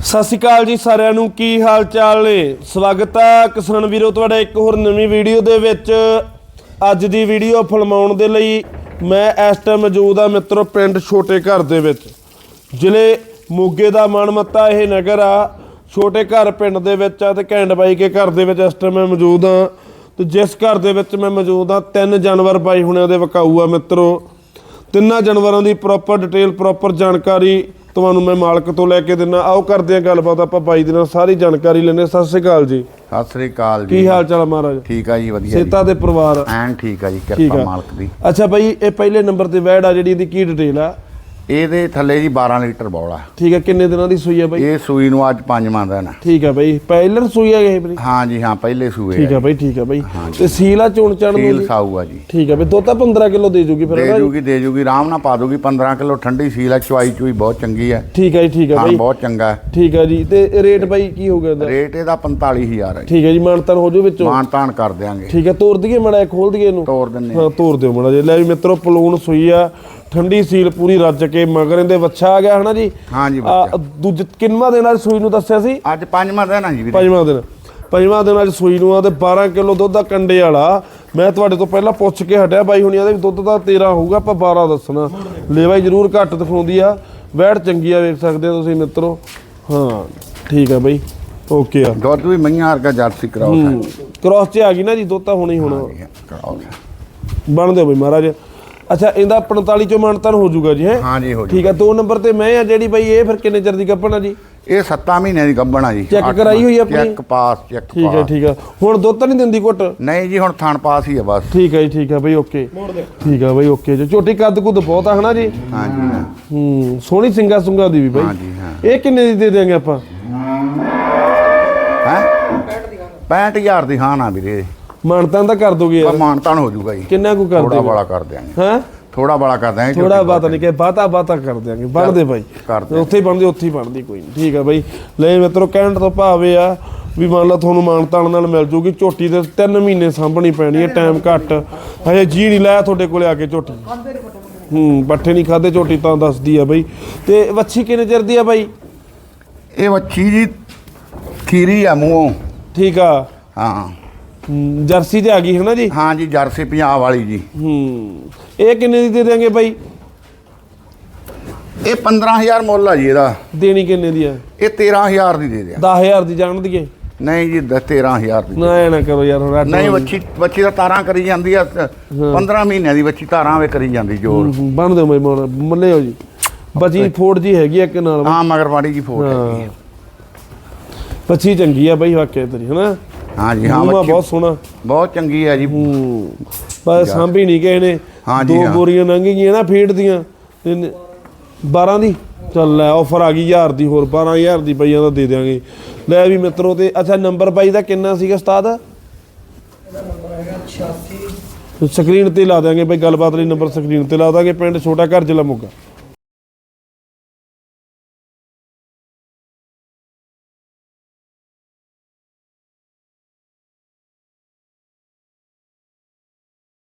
ਸਤਿ ਸ਼੍ਰੀ ਅਕਾਲ ਜੀ ਸਾਰਿਆਂ ਨੂੰ, ਕੀ ਹਾਲ ਚਾਲ ਨੇ? ਸਵਾਗਤ ਹੈ ਕਿਸਾਨ ਵੀਰੋ, ਤੁਹਾਡਾ ਇੱਕ ਹੋਰ ਨਵੀਂ ਵੀਡੀਓ ਦੇ ਵਿੱਚ। ਅੱਜ ਦੀ ਵੀਡੀਓ ਫਿਲਮਾਉਣ ਦੇ ਲਈ ਮੈਂ ਇਸ ਟਾਈਮ ਮੌਜੂਦ ਆ ਮਿੱਤਰੋ, ਪਿੰਡ ਛੋਟੇ ਘਰ ਦੇ ਵਿੱਚ। ਜ਼ਿਲ੍ਹੇ ਮੋਗੇ ਦਾ ਮਨਮੱਤਾ ਇਹ ਨਗਰ ਆ। ਛੋਟੇ ਘਰ ਪਿੰਡ ਦੇ ਵਿੱਚ ਆ ਤੇ ਘੈਂਟ ਬਾਈ ਕੇ ਘਰ ਦੇ ਵਿੱਚ ਇਸ ਟਾਈਮ ਮੈਂ ਮੌਜੂਦ ਆ ਤੇ ਜਿਸ ਘਰ ਦੇ ਵਿੱਚ ਮੈਂ ਮੌਜੂਦ ਆ ਤਿੰਨ ਜਾਨਵਰ ਬਾਈ ਹੁਣਿਆਂ ਦੇ ਵਿਕਾਊ ਆ ਮਿੱਤਰੋ। ਤਿੰਨਾਂ ਜਾਨਵਰਾਂ ਦੀ ਪ੍ਰੋਪਰ ਡਿਟੇਲ ਪ੍ਰੋਪਰ ਜਾਣਕਾਰੀ ਤੁਹਾਨੂੰ ਮੈਂ ਮਾਲਕ ਤੋਂ ਲੈ ਕੇ ਦਿੰਨਾ। ਆਓ ਕਰਦੇ ਆ ਗੱਲਬਾਤ ਆਪਾਂ ਬਾਈ ਦੇ ਨਾਲ ਸਾਰੀ ਜਾਣਕਾਰੀ ਲੈਣੇ ਸਤਿ ਸ਼੍ਰੀ ਅਕਾਲ ਜੀ। ਸਤਿ ਸ੍ਰੀ ਅਕਾਲ ਜੀ। ਕੀ ਹਾਲ ਚਾਲ ਮਹਾਰਾਜ? ਠੀਕ ਆ ਜੀ ਵਧੀਆ ਸੇਤਾ ਦੇ ਪਰਿਵਾਰ। ਐਨ ਠੀਕ ਆ ਜੀ ਕਿਰਪਾ ਮਾਲਕ ਦੀ। ਅੱਛਾ ਬਾਈ ਇਹ ਪਹਿਲੇ ਨੰਬਰ ਤੇ ਵੈੜ ਆ ਜਿਹੜੀ ਇਹਦੀ ਕੀ ਡਿਟੇਲ ਆ? ਇਹਦੇ ਥੱਲੇ ਜੀ 12 ਲੀਟਰ ਬੌਲਾ। ਠੀਕ ਹੈ ਕਿੰਨੇ ਦਿਨਾਂ ਦੀ ਸੂਈ ਆ ਬਾਈ? ਇਹ ਸੂਈ ਨੂੰ ਅੱਜ ਪੰਜਵਾਂ ਦਿਨ ਆ। ਠੀਕ ਹੈ ਬਾਈ ਪਹਿਲਰ ਸੂਈ ਆ ਇਹ ਬਾਈ ਹਾਂ ਜੀ ਹਾਂ ਪਹਿਲੇ ਸੂਏ ਠੀਕ ਆ। ਹੈ। ਬਾਈ ਠੀਕ ਹੈ ਬਾਈ। ਤੇ ਸੀਲਾ ਚੋਣ ਚੜਨ ਸੀਲ ਦੀ ਸਾਊ ਆ ਜੀ। ਠੀਕ ਹੈ ਬਾਈ ਦੋ ਤਾਂ 15 ਕਿਲੋ ਦੇ ਜੂਗੀ ਫਿਰ ਦੇ? ਜੂਗੀ ਦੇ ਜੂਗੀ ਆਰਾਮ ਨਾਲ ਪਾ ਦੂਗੀ 15 ਕਿਲੋ ਠੰਡੀ ਸੀਲ ਆ ਚੁਆਈ ਚੁਈ ਬਹੁਤ ਚੰਗੀ ਆ ਠੀਕ ਹੈ ਜੀ ਠੀਕ ਹੈ ਬਾਈ। ਬਹੁਤ ਚੰਗਾ ਠੀਕ ਹੈ ਜੀ ਤੇ ਰੇਟ ਬਾਈ ਕੀ ਹੋ ਗਿਆ ਇਹਦਾ? ਰੇਟ ਇਹਦਾ 45000 ਹੈ। ਠੀਕ ਹੈ ਜੀ ਮਾਨਤਨ ਹੋ ਜੂ ਵਿੱਚੋਂ? ਮਾਣ ਤਾਣ ਕਰ ਦਿਆਂਗੇ। ਠੀਕ ਹੈ ਤੋੜ ਦਈਏ ਮੜਾ ਖੋਲ ਦਈਏ ਇਹਨੂੰ? ਤੋਰ ਦਿੰਨੇ ਆ। ਹਾਂ ਤੋੜ ਦਿਓ ਮੜਾ ਜੇ ਲੈ ਵੀ ਮਿੱਤਰੋ ਪਲੂਣ ਸੂਈ ਆ ਠੰਡੀ ਸੀਲ ਪੂਰੀ ਰੱਜ ਕੇ ਮਗਰ ਇਹਦੇ ਵੱਛਾ ਆ ਗਿਆ ਹਨਾ ਜੀ? ਹਾਂ ਜੀ ਆ, ਬੱਚਾ ਦੂਜ ਕਿੰਨਵਾਂ ਦਿਨ ਅੱਜ ਸੂਈ ਨੂੰ ਦੱਸਿਆ ਸੀ? ਅੱਜ ਪੰਜਵਾਂ ਦਿਨ ਆ ਜੀ ਵੀਰੇ। ਪੰਜਵਾਂ ਦਿਨ। ਪੰਜਵਾਂ ਦਿਨ ਅੱਜ ਸੂਈ ਨੂੰ ਆ ਤੇ 12 ਕਿਲੋ ਦੁੱਧ ਦਾ ਕੰਡੇ ਵਾਲਾ। ਮੈਂ ਤੁਹਾਡੇ ਤੋਂ ਪਹਿਲਾਂ ਪੁੱਛ ਕੇ ਹਟਿਆ ਬਾਈ ਹੁਣੀਆਂ ਦੇ ਦੁੱਧ ਦਾ 13 ਹੋਊਗਾ ਆਪਾਂ 12 ਦੱਸਣਾ। ਲੇਵਾਈ ਜ਼ਰੂਰ ਘੱਟ ਦਿਖਾਉਂਦੀ ਆ। ਵੈੜ ਚੰਗੀ ਆ ਵੇਖ ਸਕਦੇ ਹੋ ਤੁਸੀਂ ਮਿੱਤਰੋ। ਹਾਂ ਠੀਕ ਆ ਬਾਈ। ਓਕੇ ਆ। ਦੁੱਧ ਵੀ ਮਈਆਂ ਵਰਗਾ ਜਰਸੀ ਕਰਾਓ ਹੂੰ ਕ੍ਰਾਸ 'ਚ ਆ ਗਈ ਨਾ ਜੀ ਦੁੱਧ ਤਾਂ ਹੋਣਾ ਹੀ ਹੋਣਾ। ਕਰਾਓ। ਬਣ ਦਿਓ ਬਈ ਮਹਾਰਾਜ। ਅੱਛਾ ਇਹਦਾ 45 ਚੋਂ ਮਾਨਤਨ ਹੋ ਜਾਊਗਾ ਜੀ ਹੈ? ਹਾਂ ਜੀ ਹੋ ਜੀ ਠੀਕ ਆ ਦੋ ਨੰਬਰ ਤੇ ਮੈਂ ਆ ਜਿਹੜੀ ਬਈ ਇਹ ਫਿਰ ਕਿੰਨੇ ਚਿਰ ਦੀ ਕੱਪਣਾ ਜੀ? ਇਹ 7 ਮਹੀਨਿਆਂ ਦੀ ਗੱਭਣ ਆ ਜੀ। ਚੈੱਕ ਅੱਠ ਕਰਾਈ ਹੋਈ ਆਪਣੀ? ਚੈੱਕ ਪਾਸ ਚੈੱਕ ਠੀਕ ਹੈ ਪਾਸ। ਠੀਕ ਆ। ਹੁਣ ਦੁੱਧ ਤਾਂ ਨਹੀਂ ਦਿੰਦੀ ਘੁੱਟ? ਨਹੀਂ ਜੀ ਹੁਣ ਥਣ ਪਾਸ ਹੀ ਆ ਬਸ। ਠੀਕ ਹੈ ਜੀ ਠੀਕ ਹੈ ਬਈ ਓਕੇ। ਠੀਕ ਆ ਬਈ ਓਕੇ ਜੀ। ਝੋਟੀ ਕੱਦ ਕੁੱਦ ਬਹੁਤ ਆ ਹਨਾ ਜੀ? ਹਾਂ ਜੀ ਹਾਂ। ਹੂੰ ਸੋਹਣੀ ਸਿੰਗਾ ਸੁੰਗਾ ਦੀ ਵੀ ਹਾਂ ਬਈ ਜੀ ਹਾਂ। ਇਹ ਕਿੰਨੇ ਦੀ ਦੇ ਦਿਆਂਗੇ ਆਪਾਂ? ਹੈ? 65000 ਦੀ ਹਾਂ ਨਾ ਵੀਰੇ। ਮਾਨਤਾਂ ਤਾਂ ਕਰ ਦੋਗੇ ਯਾਰ। ਮਾਨਤਾਨ ਹੋ ਜਾਊਗਾ ਜੀ। ਕਿੰਨਾ ਕੁ ਕਰ ਥੋੜਾ ਬੜਾ ਕਰ ਦਿਆਂਗੇ। ਹਾਂ? ਥੋੜਾ ਬੜਾ ਕਰ ਦਿਆਂਗੇ ਥੋੜਾ ਬਾਤ ਨਹੀਂ ਕਿ ਬਾਤਾ ਬਾਤਾ ਕਰ ਦਿਆਂਗੇ। ਬਣਦੇ ਬਾਈ। ਕਰ ਦਿਆਂਗੇ। ਉੱਥੇ ਹੀ ਬਣਦੀ ਉੱਥੇ ਹੀ ਬਣਦੀ ਕੋਈ ਨਹੀਂ। ਠੀਕ ਆ ਬਾਈ। ਲੈ ਮਿੱਤਰੋ ਕਹਿਣ ਤੋਂ ਭਾਵੇਂ ਆ ਵੀ ਮੰਨ ਲਾ ਤੁਹਾਨੂੰ ਮਾਨਤਾਨ ਨਾਲ ਮਿਲ ਜੂਗੀ ਝੋਟੀ ਦੇ 3 ਮਹੀਨੇ ਸਾਂਭਣੀ ਪੈਣੀ ਹੈ ਟਾਈਮ ਘੱਟ। ਹਜੇ ਜੀ ਨਹੀਂ ਲਾਇਆ ਤੁਹਾਡੇ ਕੋਲੇ ਆ ਕੇ ਝੋਟੀ। ਹੂੰ ਪੱਠੇ ਨਹੀਂ ਖਾਦੇ ਝੋਟੀ ਤਾਂ ਦੱਸਦੀ ਆ ਬਾਈ। ਤੇ ਵੱਛੀ ਕਿੰਨੇ ਚਿਰ ਦੀ ਆ ਬਾਈ? ਇਹ ਵੱਛੀ ਜੀ ਖੀਰੀ ਆ ਮੂੰਹੋਂ। ਠੀਕ ਆ। ਹਾਂ। ਹੂੰ, ਜਰਸੀ ਤੇ ਆ ਗਈ ਹੈ ਨਾ ਜੀ? ਹਾਂ ਜੀ ਜਰਸੀ ਪੰਜਾਬ ਵਾਲੀ ਜੀ। ਹੂੰ ਇਹ ਕਿੰਨੇ ਦੀ ਦੇ ਦਿਆਂਗੇ ਬਾਈ? ਇਹ 15000 ਮੁੱਲ ਆ ਜੀ ਇਹਦਾ। ਦੇਣੀ ਕਿੰਨੇ ਦੀ ਆ? ਇਹ 13000 ਦੀ ਦੇ ਦਿਆਂ। 10000 ਦੀ ਜਾਣ ਦੀਏ ਨਹੀਂ ਜੀ 13000 ਦੀ। ਨਾ ਇਹ ਨਾ ਕਰੋ ਯਾਰ ਨਹੀਂ ਵੱਛੀ ਵੱਛੀ ਦਾ ਤਾਰਾਂ ਕਰੀ ਜਾਂਦੀ ਆ 15 ਮਹੀਨਿਆਂ ਦੀ ਵੱਛੀ ਤਾਰਾਂ ਵੇ ਕਰੀ ਜਾਂਦੀ ਜੋਰ। ਬਣ ਦਿਓ ਮੈਂ ਮੁੱਲੇ ਹੋ ਜੀ। ਬਚੀ ਫੋੜ ਜੀ ਹੈਗੀ ਆ ਇੱਕ ਨਾਲ। ਹਾਂ ਮਗਰਵਾੜੀ ਜੀ ਫੋਟ ਹੈਗੀ ਹਾਂ ਆ। ਬੱਚੀ ਚੰਗੀ ਆ ਬਈ ਵਾਕਿਆ ਤੇਰੀ ਹਨਾ? ਹਾਂ ਜੀ ਹਾਂ ਮੂੰਹ ਬਹੁਤ ਸੋਹਣਾ। ਬਹੁਤ ਚੰਗੀ ਆ ਜੀ। ਹੂੰ। ਪਰ ਸਾਂਭੀ ਨਹੀਂ ਗਏ ਨੇ। ਹਾਂ ਜੀ, ਦੋ ਹਾਂ। ਬੋਰੀਆਂ ਲੰਘ ਗਈਆਂ ਨਾ ਫੀਡ ਦੀਆਂ। ਤੇ ਨ- 12 ਦੀ। ਚੱਲ ਲੈ ਆਫਰ ਆ ਗਈ 1000 ਦੀ ਹੋਰ 12000 ਦੀ ਪਈਆਂ ਦਾ ਦੇ ਦਿਆਂਗੇ। ਲੈ ਵੀ ਮਿੱਤਰੋ ਤੇ ਅੱਛਾ ਨੰਬਰ ਬਾਈ ਦਾ ਕਿੰਨਾ ਸੀਗਾ ਉਸਤਾਦ? ਸਕਰੀਨ ਤੇ ਲਾ ਦਾਂਗੇ ਬਈ ਗੱਲਬਾਤ ਲਈ ਨੰਬਰ ਸਕਰੀਨ ਤੇ ਲਾ ਦਾਂਗੇ ਪਿੰਡ ਛੋਟਾ ਘਰ ਜ਼ਿਲ੍ਹਾ ਮੋਗਾ।